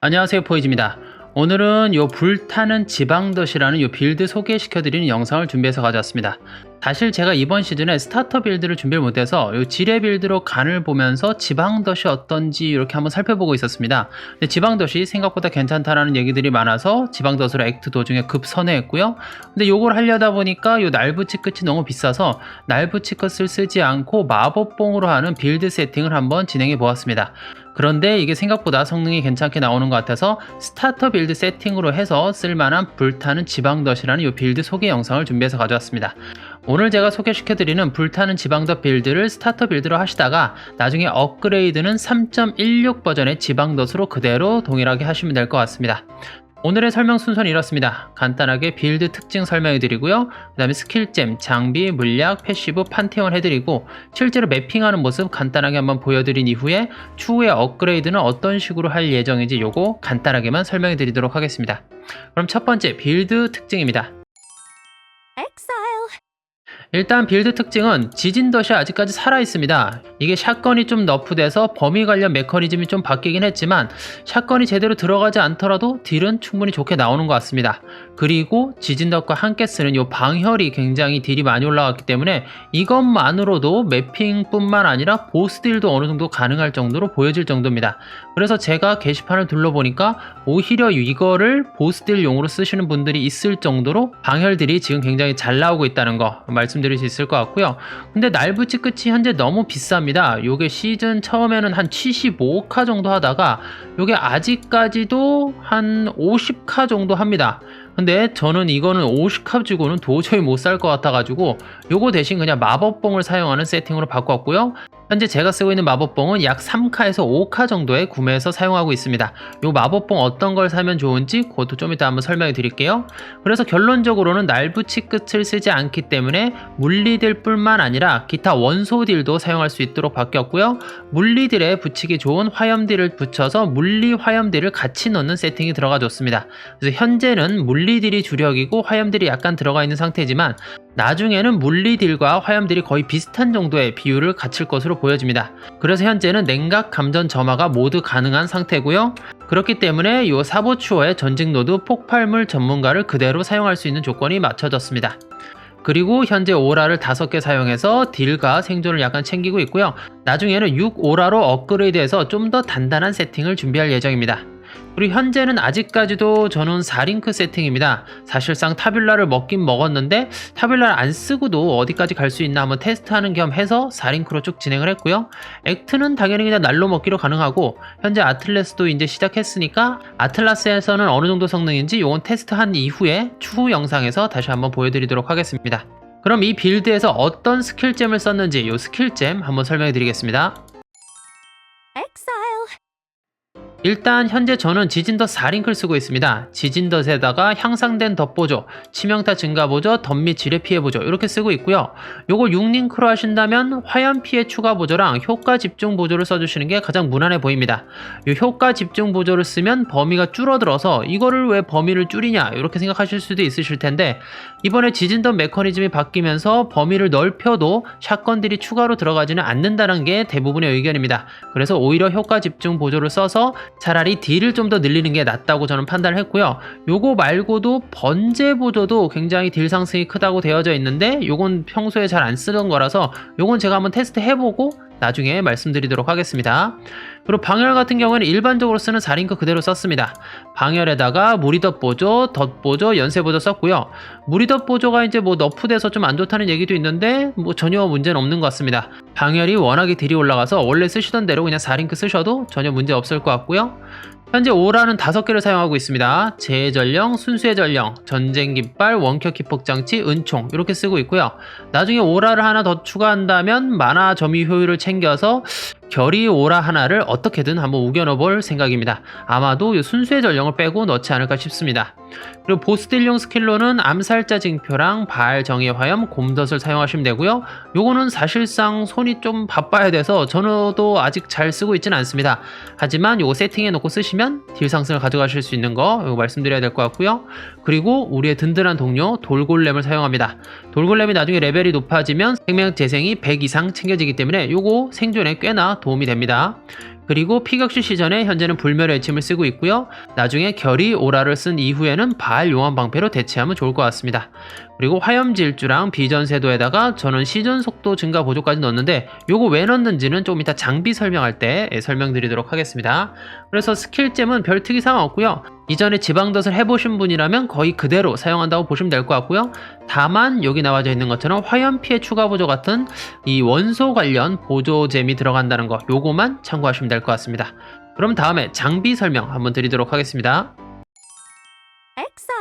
안녕하세요 포이즈입니다. 오늘은 요 불타는 지방덫이라는 요 빌드 소개시켜드리는 영상을 준비해서 가져왔습니다. 사실 제가 이번 시즌에 스타터 빌드를 준비를 못해서 요 지뢰 빌드로 간을 보면서 지방덫이 어떤지 이렇게 한번 살펴보고 있었습니다. 근데 지방덫이 생각보다 괜찮다라는 얘기들이 많아서 지방덫으로 액트 도중에 급선회했고요. 근데 요걸 하려다 보니까 요 날부치 끝이 너무 비싸서 날부치 끝을 쓰지 않고 마법봉으로 하는 빌드 세팅을 한번 진행해 보았습니다. 그런데 이게 생각보다 성능이 괜찮게 나오는 것 같아서 스타터 빌드 세팅으로 해서 쓸만한 불타는 지방덫이라는 이 빌드 소개 영상을 준비해서 가져왔습니다. 오늘 제가 소개시켜드리는 불타는 지방덫 빌드를 스타터 빌드로 하시다가 나중에 업그레이드는 3.16 버전의 지방덫으로 그대로 동일하게 하시면 될 것 같습니다. 오늘의 설명 순서는 이렇습니다. 간단하게 빌드 특징 설명해 드리고요. 그 다음에 스킬잼, 장비, 물약, 패시브, 판테온 해드리고 실제로 매핑하는 모습 간단하게 한번 보여드린 이후에 추후에 업그레이드는 어떤 식으로 할 예정인지 요거 간단하게만 설명해 드리도록 하겠습니다. 그럼 첫 번째 빌드 특징입니다. Exile. 일단 빌드 특징은 지진덫이 아직까지 살아있습니다. 이게 샷건이 좀 너프돼서 범위 관련 메커니즘이 좀 바뀌긴 했지만 샷건이 제대로 들어가지 않더라도 딜은 충분히 좋게 나오는 것 같습니다. 그리고 지진덫과 함께 쓰는 이 방혈이 굉장히 딜이 많이 올라갔기 때문에 이것만으로도 매핑뿐만 아니라 보스 딜도 어느 정도 가능할 정도로 보여질 정도입니다. 그래서 제가 게시판을 둘러보니까 오히려 이거를 보스 딜용으로 쓰시는 분들이 있을 정도로 방혈들이 지금 굉장히 잘 나오고 있다는 거 말씀드릴 수 있을 것 같고요. 근데 날붙이 끝이 현재 너무 비쌉니다. 요게 시즌 처음에는 한 75카 정도 하다가 요게 아직까지도 한 50카 정도 합니다. 근데 저는 이거는 50카 주고는 도저히 못 살 것 같아가지고 요거 대신 그냥 마법봉을 사용하는 세팅으로 바꿨고요. 현재 제가 쓰고 있는 마법봉은 약 3카에서 5카 정도에 구매해서 사용하고 있습니다. 요 마법봉 어떤 걸 사면 좋은지 그것도 좀 이따 한번 설명해 드릴게요. 그래서 결론적으로는 날붙이 끝을 쓰지 않기 때문에 물리들 뿐만 아니라 기타 원소딜도 사용할 수 있도록 바뀌었고요. 물리딜에 붙이기 좋은 화염딜을 붙여서 물리 화염딜을 같이 넣는 세팅이 들어가 줬습니다. 그래서 현재는 물리딜이 주력이고 화염딜이 약간 들어가 있는 상태지만 나중에는 물리딜과 화염딜이 거의 비슷한 정도의 비율을 갖출 것으로 보여집니다. 그래서 현재는 냉각 감전 점화가 모두 가능한 상태고요. 그렇기 때문에 이 사보추어의 전직 노드 폭발물 전문가를 그대로 사용할 수 있는 조건이 맞춰졌습니다. 그리고 현재 오라를 5개 사용해서 딜과 생존을 약간 챙기고 있고요. 나중에는 6 오라로 업그레이드해서 좀 더 단단한 세팅을 준비할 예정입니다. 그리고 현재는 아직까지도 저는 4링크 세팅입니다. 사실상 타뷸라를 먹긴 먹었는데 타뷸라를 안 쓰고도 어디까지 갈 수 있나 한번 테스트하는 겸 해서 4링크로 쭉 진행을 했고요. 액트는 당연히 그냥 날로 먹기로 가능하고 현재 아틀레스도 이제 시작했으니까 아틀라스에서는 어느 정도 성능인지 요건 테스트한 이후에 추후 영상에서 다시 한번 보여드리도록 하겠습니다. 그럼 이 빌드에서 어떤 스킬잼을 썼는지 이 스킬잼 한번 설명해 드리겠습니다. 일단 현재 저는 지진덧 4링크를 쓰고 있습니다. 지진덧에다가 향상된 덧보조, 치명타 증가 보조, 덧및 지뢰 피해 보조 이렇게 쓰고 있고요. 요거 6링크로 하신다면 화염 피해 추가 보조랑 효과 집중 보조를 써주시는 게 가장 무난해 보입니다. 요 효과 집중 보조를 쓰면 범위가 줄어들어서 이거를 왜 범위를 줄이냐 이렇게 생각하실 수도 있으실 텐데 이번에 지진덧 메커니즘이 바뀌면서 범위를 넓혀도 샷건들이 추가로 들어가지는 않는다는 게 대부분의 의견입니다. 그래서 오히려 효과 집중 보조를 써서 차라리 딜을 좀 더 늘리는 게 낫다고 저는 판단을 했고요. 요거 말고도 번제 보조도 굉장히 딜 상승이 크다고 되어져 있는데 요건 평소에 잘 안 쓰던 거라서 요건 제가 한번 테스트 해보고 나중에 말씀드리도록 하겠습니다. 그리고 방열 같은 경우에는 일반적으로 쓰는 4링크 그대로 썼습니다. 방열에다가 무리덧 보조, 덧 보조, 연쇄 보조 썼고요. 무리덧 보조가 이제 뭐 너프돼서 좀 안 좋다는 얘기도 있는데 뭐 전혀 문제는 없는 것 같습니다. 방열이 워낙에 딜이 올라가서 원래 쓰시던 대로 그냥 4링크 쓰셔도 전혀 문제 없을 것 같고요. 현재 오라는 5개를 사용하고 있습니다. 재전령, 순수의 전령, 전쟁 깃발, 원격 기폭 장치, 은총 이렇게 쓰고 있고요. 나중에 오라를 하나 더 추가한다면 만화 점유 효율을 챙겨서 결이 오라 하나를 어떻게든 한번 우겨넣어 볼 생각입니다. 아마도 이 순수의 전령을 빼고 넣지 않을까 싶습니다. 그리고 보스딜용 스킬로는 암살자 징표랑 발 정의 화염, 곰덫을 사용하시면 되고요. 요거는 사실상 손이 좀 바빠야 돼서 저도 아직 잘 쓰고 있지는 않습니다. 하지만 요거 세팅해 놓고 쓰시면 딜 상승을 가져가실 수 있는 거 요거 말씀드려야 될 것 같고요. 그리고 우리의 든든한 동료 돌골렘을 사용합니다. 돌골렘이 나중에 레벨이 높아지면 생명 재생이 100 이상 챙겨지기 때문에 요거 생존에 꽤나 도움이 됩니다. 그리고 피격시 시전에 현재는 불멸의 외침을 쓰고 있고요. 나중에 결이 오라를 쓴 이후에는 바알 용암 방패로 대체하면 좋을 것 같습니다. 그리고 화염 질주랑 비전 세도에다가 저는 시전 속도 증가 보조까지 넣었는데 요거 왜 넣는지는 조금 이따 장비 설명할 때 예, 설명드리도록 하겠습니다. 그래서 스킬잼은 별 특이사항 없고요. 이전에 지방덫을 해보신 분이라면 거의 그대로 사용한다고 보시면 될 것 같고요. 다만 여기 나와져 있는 것처럼 화염 피해 추가 보조 같은 이 원소 관련 보조잼이 들어간다는 거 요거만 참고하시면 될 것 같습니다. 그럼 다음에 장비 설명 한번 드리도록 하겠습니다. Exile.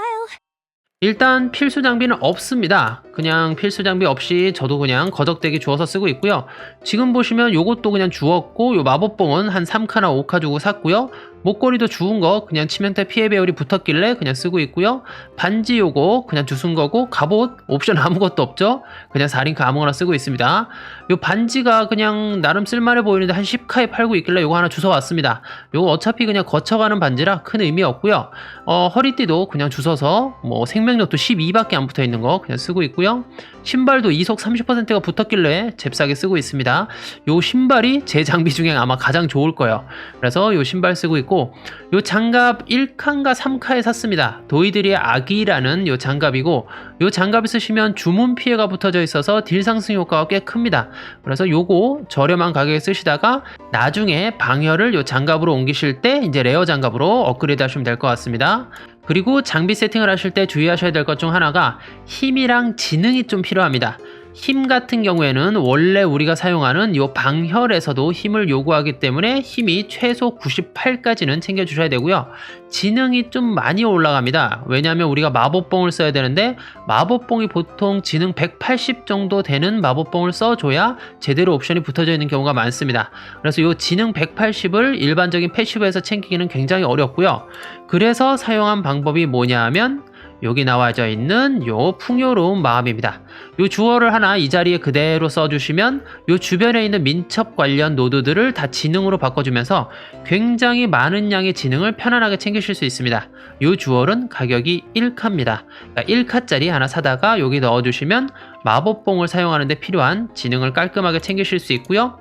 일단 필수 장비는 없습니다. 그냥 필수 장비 없이 저도 그냥 거적대기 주워서 쓰고 있고요. 지금 보시면 요것도 그냥 주웠고 요 마법봉은 한 3카나 5카 주고 샀고요. 목걸이도 주운 거 그냥 치명타 피해 배율이 붙었길래 그냥 쓰고 있고요. 반지 요거 그냥 주순 거고 갑옷 옵션 아무것도 없죠. 그냥 4링크 아무거나 쓰고 있습니다. 요 반지가 그냥 나름 쓸만해 보이는데 한 10카에 팔고 있길래 요거 하나 주워 왔습니다. 요거 어차피 그냥 거쳐가는 반지라 큰 의미 없고요. 어, 허리띠도 그냥 주워서 뭐 생명력도 12밖에 안 붙어 있는 거 그냥 쓰고 있고요. 신발도 이속 30%가 붙었길래 잽싸게 쓰고 있습니다. 요 신발이 제 장비 중에 아마 가장 좋을 거예요. 그래서 요 신발 쓰고 있고 요 장갑 1칸과 3카에 샀습니다. 도이들의 아기라는 요 장갑이고 요 장갑을 쓰시면 주문 피해가 붙어져 있어서 딜 상승 효과가 꽤 큽니다. 그래서 요거 저렴한 가격에 쓰시다가 나중에 방열을 요 장갑으로 옮기실 때 이제 레어 장갑으로 업그레이드 하시면 될 것 같습니다. 그리고 장비 세팅을 하실 때 주의하셔야 될 것 중 하나가 힘이랑 지능이 좀 필요합니다. 힘 같은 경우에는 원래 우리가 사용하는 이 방혈에서도 힘을 요구하기 때문에 힘이 최소 98까지는 챙겨주셔야 되고요. 지능이 좀 많이 올라갑니다. 왜냐하면 우리가 마법봉을 써야 되는데 마법봉이 보통 지능 180 정도 되는 마법봉을 써줘야 제대로 옵션이 붙어져 있는 경우가 많습니다. 그래서 이 지능 180을 일반적인 패시브에서 챙기기는 굉장히 어렵고요. 그래서 사용한 방법이 뭐냐 하면 여기 나와져 있는 요 풍요로운 마음입니다. 요 주어를 하나 이 자리에 그대로 써주시면 요 주변에 있는 민첩 관련 노드들을 다 지능으로 바꿔주면서 굉장히 많은 양의 지능을 편안하게 챙기실 수 있습니다. 요 주얼은 가격이 1카입니다. 그러니까 1카짜리 하나 사다가 여기 넣어주시면 마법봉을 사용하는데 필요한 지능을 깔끔하게 챙기실 수 있고요.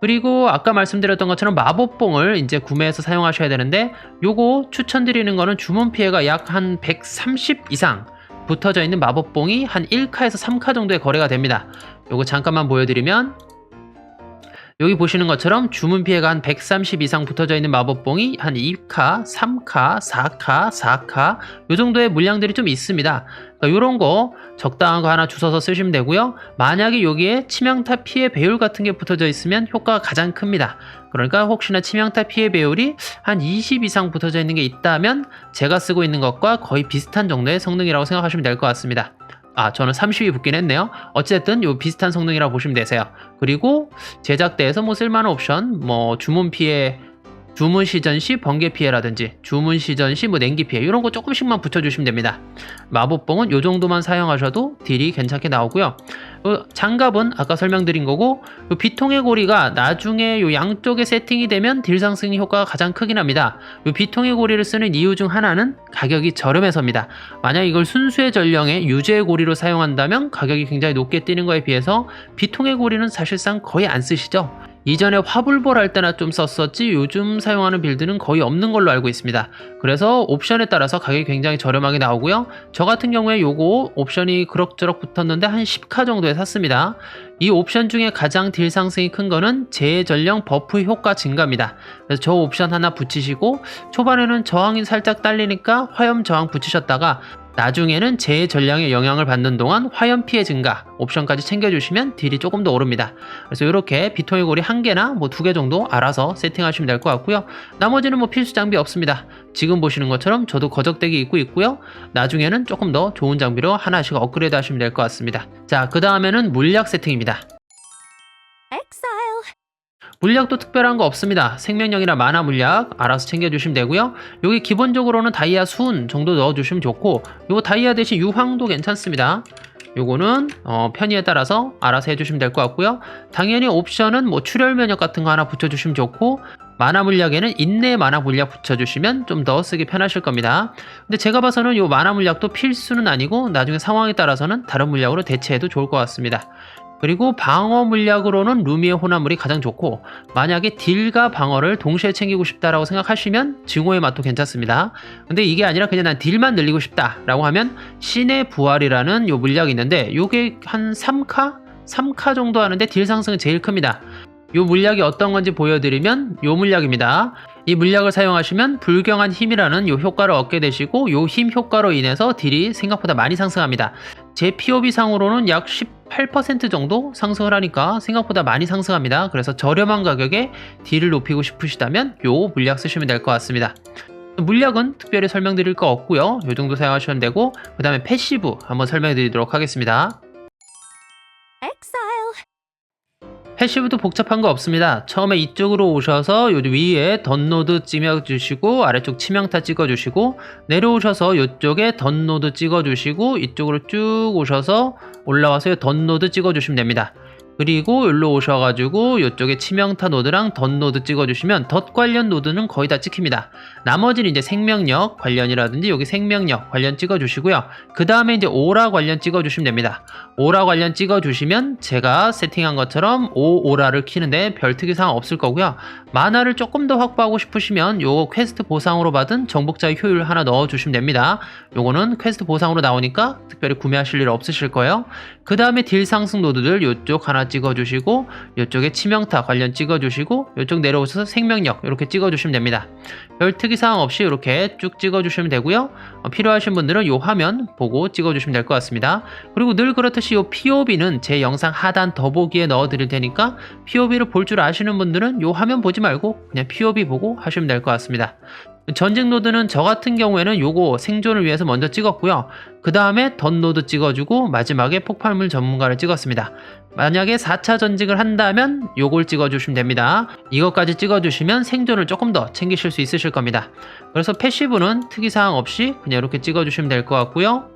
그리고 아까 말씀드렸던 것처럼 마법봉을 이제 구매해서 사용하셔야 되는데 요거 추천드리는 거는 주문 피해가 약 한 130 이상 붙어져 있는 마법봉이 한 1카에서 3카 정도의 거래가 됩니다. 요거 잠깐만 보여드리면 여기 보시는 것처럼 주문 피해가 한 130 이상 붙어져 있는 마법봉이 한 2카, 3카, 4카, 4카 요 정도의 물량들이 좀 있습니다. 그러니까 요런 거 적당한 거 하나 주워서 쓰시면 되고요. 만약에 여기에 치명타 피해 배율 같은 게 붙어져 있으면 효과가 가장 큽니다. 그러니까 혹시나 치명타 피해 배율이 한 20 이상 붙어져 있는 게 있다면 제가 쓰고 있는 것과 거의 비슷한 정도의 성능이라고 생각하시면 될 것 같습니다. 아, 저는 30이 붙긴 했네요. 어쨌든 요 비슷한 성능이라고 보시면 되세요. 그리고 제작대에서 뭐 쓸만한 옵션, 뭐 주문 피해, 주문 시전 시 번개 피해라든지 주문 시전 시 뭐 냉기 피해 이런 거 조금씩만 붙여주시면 됩니다. 마법봉은 요 정도만 사용하셔도 딜이 괜찮게 나오고요. 어, 장갑은 아까 설명드린 거고 요 비통의 고리가 나중에 요 양쪽에 세팅이 되면 딜 상승 효과가 가장 크긴 합니다. 요 비통의 고리를 쓰는 이유 중 하나는 가격이 저렴해서입니다. 만약 이걸 순수의 전령의 유죄의 고리로 사용한다면 가격이 굉장히 높게 뛰는 거에 비해서 비통의 고리는 사실상 거의 안 쓰시죠. 이전에 화불볼 할 때나 좀 썼었지 요즘 사용하는 빌드는 거의 없는 걸로 알고 있습니다. 그래서 옵션에 따라서 가격이 굉장히 저렴하게 나오고요. 저 같은 경우에 요거 옵션이 그럭저럭 붙었는데 한 10카 정도에 샀습니다. 이 옵션 중에 가장 딜 상승이 큰 거는 재전령 버프 효과 증가입니다. 그래서 저 옵션 하나 붙이시고 초반에는 저항이 살짝 딸리니까 화염 저항 붙이셨다가 나중에는 재전량의 영향을 받는 동안 화염 피해 증가 옵션까지 챙겨주시면 딜이 조금 더 오릅니다. 그래서 이렇게 비통의 고리 한 개나 뭐 두 개 정도 알아서 세팅하시면 될 것 같고요. 나머지는 뭐 필수 장비 없습니다. 지금 보시는 것처럼 저도 거적대기 입고 있고요. 나중에는 조금 더 좋은 장비로 하나씩 업그레이드 하시면 될 것 같습니다. 자, 그 다음에는 물약 세팅입니다. 물약도 특별한 거 없습니다. 생명력이나 만화 물약 알아서 챙겨주시면 되고요. 여기 기본적으로는 다이아 순 정도 넣어주시면 좋고 요거 다이아 대신 유황도 괜찮습니다. 요거는 어, 편의에 따라서 알아서 해주시면 될 것 같고요. 당연히 옵션은 뭐 출혈 면역 같은 거 하나 붙여주시면 좋고 만화 물약에는 인내 만화 물약 붙여주시면 좀 더 쓰기 편하실 겁니다. 근데 제가 봐서는 요 만화 물약도 필수는 아니고 나중에 상황에 따라서는 다른 물약으로 대체해도 좋을 것 같습니다. 그리고 방어 물약으로는 루미의 혼합물이 가장 좋고 만약에 딜과 방어를 동시에 챙기고 싶다라고 생각하시면 증오의 맛도 괜찮습니다. 근데 이게 아니라 그냥 난 딜만 늘리고 싶다라고 하면 신의 부활이라는 요 물약이 있는데 요게 한 3카? 3카 정도 하는데 딜 상승은 제일 큽니다. 요 물약이 어떤 건지 보여드리면 요 물약입니다. 이 물약을 사용하시면 불경한 힘이라는 요 효과를 얻게 되시고 요 힘 효과로 인해서 딜이 생각보다 많이 상승합니다. 제 POB 상으로는 약 18% 정도 상승을 하니까 생각보다 많이 상승합니다. 그래서 저렴한 가격에 딜을 높이고 싶으시다면 요 물약 쓰시면 될 것 같습니다. 물약은 특별히 설명드릴 거 없고요. 요 정도 사용하시면 되고 그 다음에 패시브 한번 설명드리도록 하겠습니다. 패시브도 복잡한 거 없습니다. 처음에 이쪽으로 오셔서 요 위에 덧노드 찍어주시고 아래쪽 치명타 찍어주시고 내려오셔서 이쪽에 덧노드 찍어주시고 이쪽으로 쭉 오셔서 올라와서 덧노드 찍어주시면 됩니다. 그리고 여기로 오셔가지고 이쪽에 치명타 노드랑 덧 노드 찍어주시면 덧 관련 노드는 거의 다 찍힙니다. 나머지는 이제 생명력 관련이라든지 여기 생명력 관련 찍어주시고요. 그 다음에 이제 오라 관련 찍어주시면 됩니다. 오라 관련 찍어주시면 제가 세팅한 것처럼 오 오라를 키는데 별 특이사항 없을 거고요. 만화를 조금 더 확보하고 싶으시면 요 퀘스트 보상으로 받은 정복자의 효율 하나 넣어주시면 됩니다. 요거는 퀘스트 보상으로 나오니까 특별히 구매하실 일 없으실 거예요. 그 다음에 딜 상승 노드들 요쪽 하나 찍어주시고 요쪽에 치명타 관련 찍어주시고 요쪽 내려오셔서 생명력 이렇게 찍어주시면 됩니다. 별 특이사항 없이 이렇게 쭉 찍어주시면 되고요. 어, 필요하신 분들은 요 화면 보고 찍어주시면 될 것 같습니다. 그리고 늘 그렇듯이 요 POB는 제 영상 하단 더보기에 넣어드릴 테니까 POB를 볼 줄 아시는 분들은 요 화면 보지 말고 그냥 POB 보고 하시면 될 것 같습니다. 전직 노드는 저 같은 경우에는 요거 생존을 위해서 먼저 찍었고요. 그 다음에 덧노드 찍어주고 마지막에 폭발물 전문가를 찍었습니다. 만약에 4차 전직을 한다면 요걸 찍어주시면 됩니다. 이것까지 찍어주시면 생존을 조금 더 챙기실 수 있으실 겁니다. 그래서 패시브는 특이사항 없이 그냥 이렇게 찍어주시면 될 것 같고요.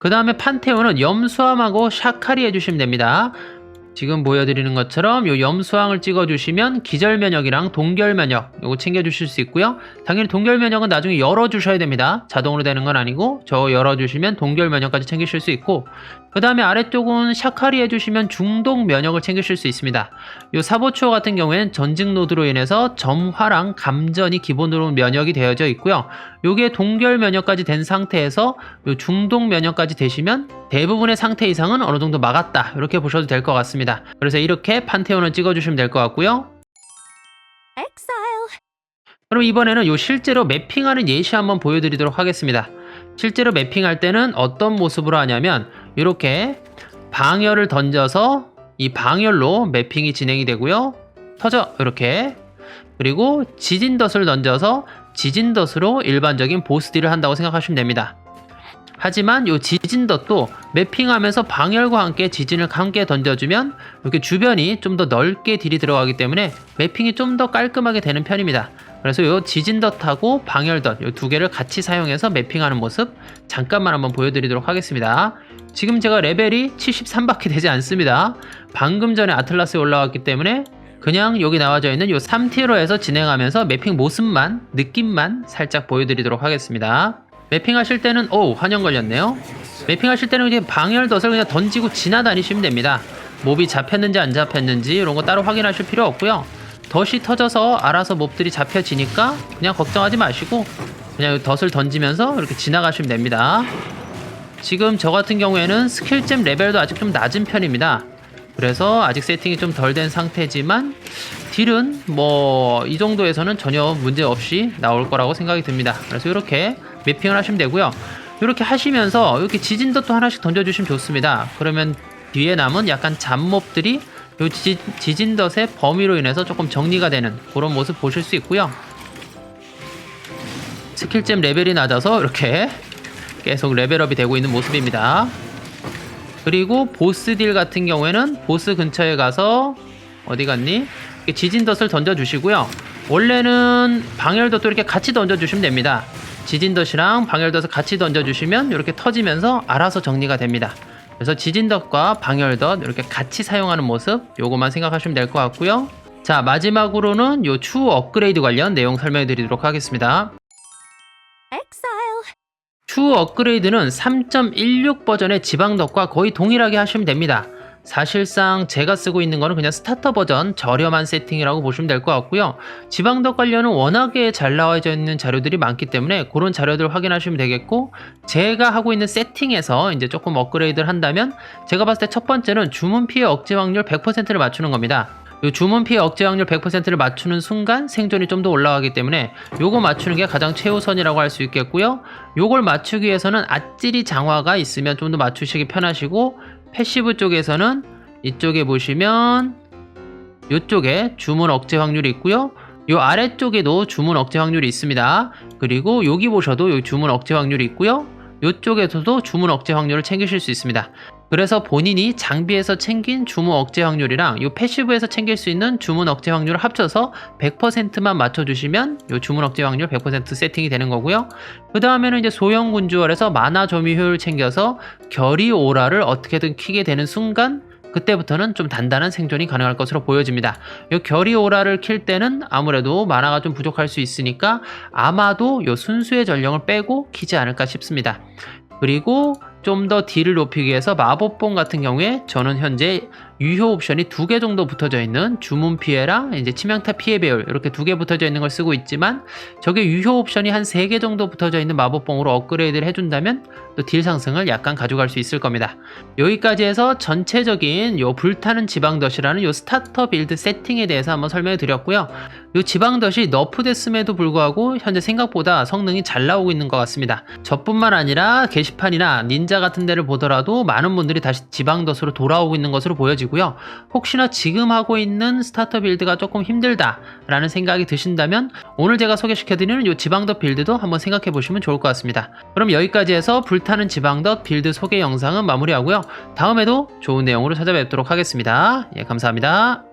그 다음에 판테온은 염수함하고 샤카리 해주시면 됩니다. 지금 보여드리는 것처럼 요 염수항을 찍어주시면 기절 면역이랑 동결 면역 요거 챙겨주실 수 있고요. 당연히 동결 면역은 나중에 열어주셔야 됩니다. 자동으로 되는 건 아니고 저 열어주시면 동결 면역까지 챙기실 수 있고 그 다음에 아래쪽은 샤카리 해주시면 중독 면역을 챙기실 수 있습니다. 요 사보추어 같은 경우에는 전직 노드로 인해서 점화랑 감전이 기본으로 면역이 되어져 있고요. 요게 동결 면역까지 된 상태에서 요 중독 면역까지 되시면 대부분의 상태 이상은 어느 정도 막았다 이렇게 보셔도 될 것 같습니다. 그래서 이렇게 판테온을 찍어주시면 될 것 같고요. 그럼 이번에는 요 실제로 매핑하는 예시 한번 보여드리도록 하겠습니다. 실제로 매핑할 때는 어떤 모습으로 하냐면 이렇게 방열을 던져서 이 방열로 매핑이 진행이 되고요. 터져 이렇게 그리고 지진덫을 던져서 지진덫으로 일반적인 보스딜을 한다고 생각하시면 됩니다. 하지만 이 지진덫도 매핑하면서 방열과 함께 지진을 함께 던져주면 이렇게 주변이 좀 더 넓게 딜이 들어가기 때문에 매핑이 좀 더 깔끔하게 되는 편입니다. 그래서 이 지진덫하고 방열덫 이 두 개를 같이 사용해서 매핑하는 모습 잠깐만 한번 보여드리도록 하겠습니다. 지금 제가 레벨이 73밖에 되지 않습니다. 방금 전에 아틀라스에 올라왔기 때문에 그냥 여기 나와져 있는 이 3티어에서 진행하면서 매핑 모습만 느낌만 살짝 보여드리도록 하겠습니다. 매핑 하실 때는 오 환영 걸렸네요. 매핑 하실 때는 이제 방열 덫을 그냥 던지고 지나다니시면 됩니다. 몹이 잡혔는지 안 잡혔는지 이런 거 따로 확인하실 필요 없고요. 덫이 터져서 알아서 몹들이 잡혀지니까 그냥 걱정하지 마시고 그냥 덫을 던지면서 이렇게 지나가시면 됩니다. 지금 저 같은 경우에는 스킬잼 레벨도 아직 좀 낮은 편입니다. 그래서 아직 세팅이 좀 덜 된 상태지만 딜은 뭐 이 정도에서는 전혀 문제 없이 나올 거라고 생각이 듭니다. 그래서 이렇게 매핑을 하시면 되고요. 이렇게 하시면서 이렇게 지진덫도 하나씩 던져주시면 좋습니다. 그러면 뒤에 남은 약간 잡몹들이 이 지, 지진덫의 범위로 인해서 조금 정리가 되는 그런 모습 보실 수 있고요. 스킬잼 레벨이 낮아서 이렇게 계속 레벨업이 되고 있는 모습입니다. 그리고 보스 딜 같은 경우에는 보스 근처에 가서 어디 갔니? 지진덫을 던져주시고요. 원래는 방열덫도 이렇게 같이 던져주시면 됩니다. 지진덫이랑 방열덫을 같이 던져주시면 이렇게 터지면서 알아서 정리가 됩니다. 그래서 지진덫과 방열덫 이렇게 같이 사용하는 모습 요것만 생각하시면 될 것 같고요. 자 마지막으로는 요 추후 업그레이드 관련 내용 설명해 드리도록 하겠습니다. Exile. 추후 업그레이드는 3.16 버전의 지방덕과 거의 동일하게 하시면 됩니다. 사실상 제가 쓰고 있는 거는 그냥 스타터 버전 저렴한 세팅이라고 보시면 될 것 같고요. 지방덕 관련은 워낙에 잘 나와져 있는 자료들이 많기 때문에 그런 자료들 확인하시면 되겠고 제가 하고 있는 세팅에서 이제 조금 업그레이드를 한다면 제가 봤을 때 첫 번째는 주문 피해 억제 확률 100%를 맞추는 겁니다. 이 주문 피해 억제 확률 100%를 맞추는 순간 생존이 좀 더 올라가기 때문에 요거 맞추는 게 가장 최우선이라고 할 수 있겠고요. 요걸 맞추기 위해서는 아찔이 장화가 있으면 좀 더 맞추시기 편하시고 패시브 쪽에서는 이쪽에 보시면 이쪽에 주문 억제 확률이 있고요. 요 아래쪽에도 주문 억제 확률이 있습니다. 그리고 여기 보셔도 요 주문 억제 확률이 있고요. 이쪽에서도 주문 억제 확률을 챙기실 수 있습니다. 그래서 본인이 장비에서 챙긴 주문 억제 확률이랑 이 패시브에서 챙길 수 있는 주문 억제 확률을 합쳐서 100%만 맞춰주시면 이 주문 억제 확률 100% 세팅이 되는 거고요. 그 다음에는 이제 소형 군주월에서 만화 조미 효율 챙겨서 결이 오라를 어떻게든 키게 되는 순간 그때부터는 좀 단단한 생존이 가능할 것으로 보여집니다. 이 결이 오라를 킬 때는 아무래도 만화가 좀 부족할 수 있으니까 아마도 이 순수의 전령을 빼고 키지 않을까 싶습니다. 그리고 좀 더 딜을 높이기 위해서 마법봉 같은 경우에 저는 현재 유효 옵션이 두 개 정도 붙어져 있는 주문 피해랑 이제 치명타 피해 배율 이렇게 두 개 붙어져 있는 걸 쓰고 있지만 저게 유효 옵션이 한 세 개 정도 붙어져 있는 마법봉으로 업그레이드를 해준다면 또 딜 상승을 약간 가져갈 수 있을 겁니다. 여기까지 해서 전체적인 요 불타는 지방덫이라는 요 스타터 빌드 세팅에 대해서 한번 설명해 드렸고요. 요 지방덫이 너프됐음에도 불구하고 현재 생각보다 성능이 잘 나오고 있는 것 같습니다. 저뿐만 아니라 게시판이나 닌자 같은 데를 보더라도 많은 분들이 다시 지방덫으로 돌아오고 있는 것으로 보여지고요. 혹시나 지금 하고 있는 스타터 빌드가 조금 힘들다라는 생각이 드신다면 오늘 제가 소개시켜드리는 요 지방덫 빌드도 한번 생각해 보시면 좋을 것 같습니다. 그럼 여기까지 해서 불타 는 지방덫 빌드 소개 영상은 마무리하고요. 다음에도 좋은 내용으로 찾아뵙도록 하겠습니다. 예, 감사합니다.